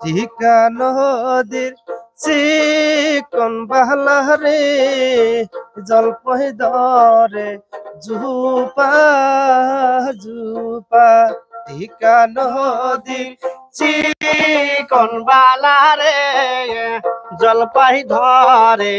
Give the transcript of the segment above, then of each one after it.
টিকা নদীর চিকন বাহলারে জলপই দরে, জুপা জুপা। টিকা নদী চিকন বালারে জলপাই ধরে,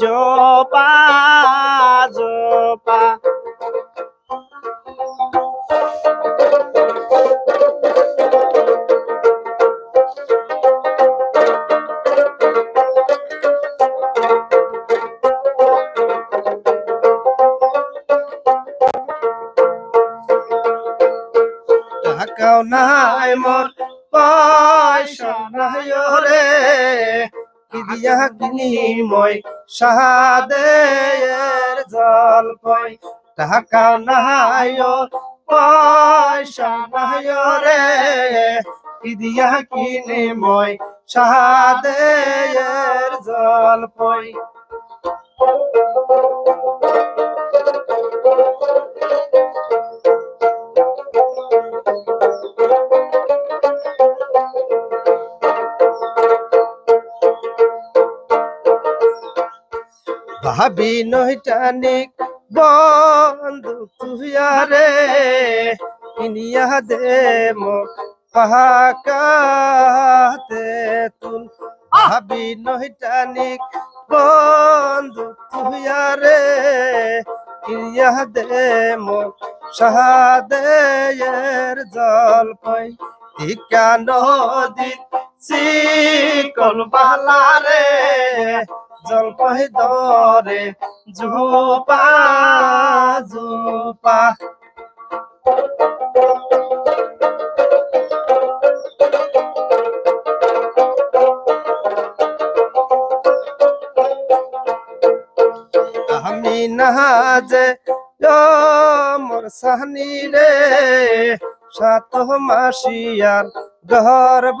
জোপা জোপা। টাকাও নাই মোর পয়সা নাই রে। কি দিয়া জল কই টাকাও নাই পয়সা নাই রে। কি দিয়া কিনিময় সাহাদের ভাবি নইটানিক বন্ধু তুহিয়ারে কিনিয়া দে মো পাহাকাতে তুল ভাবি নইটানিক বন্ধু তুহিয়ারে কিনিয়া দে মো সাহাদের জল কই। ইকা নদী চিকন বালারে জলপাই দরে জুপা জুপা। আমি নাহাজে মোর সাহনি রে সাত মাসিয়ার গর্ব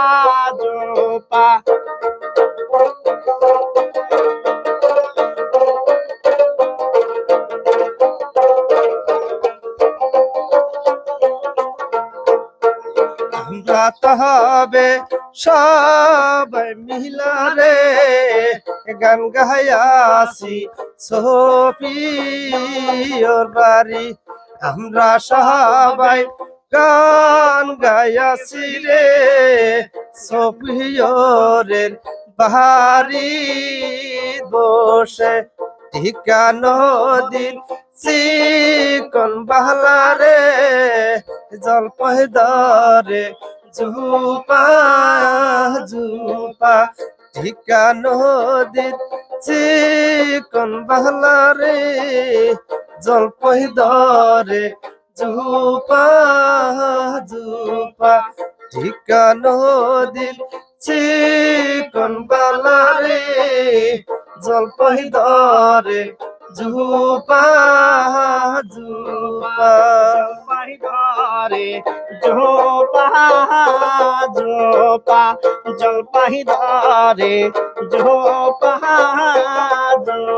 আমরা তবে সবাই মিলা রে গান গায়াসি সোফিওর বাড়ি, আমরা সবাই গান গায়াসি রে। সোফিওরের বাহারি বসে টিকা নদীর চিকন বাহলারে জলপহ দরে জুপা জুপা টিকা নদীর চিকন বাহলারে জলপহ দরে, জুপা জুপা টিকা নদীর চিকন বালারে জলপহ দরে, জুপা জোপা জোপা জলপাহিদারে জোপা জোপা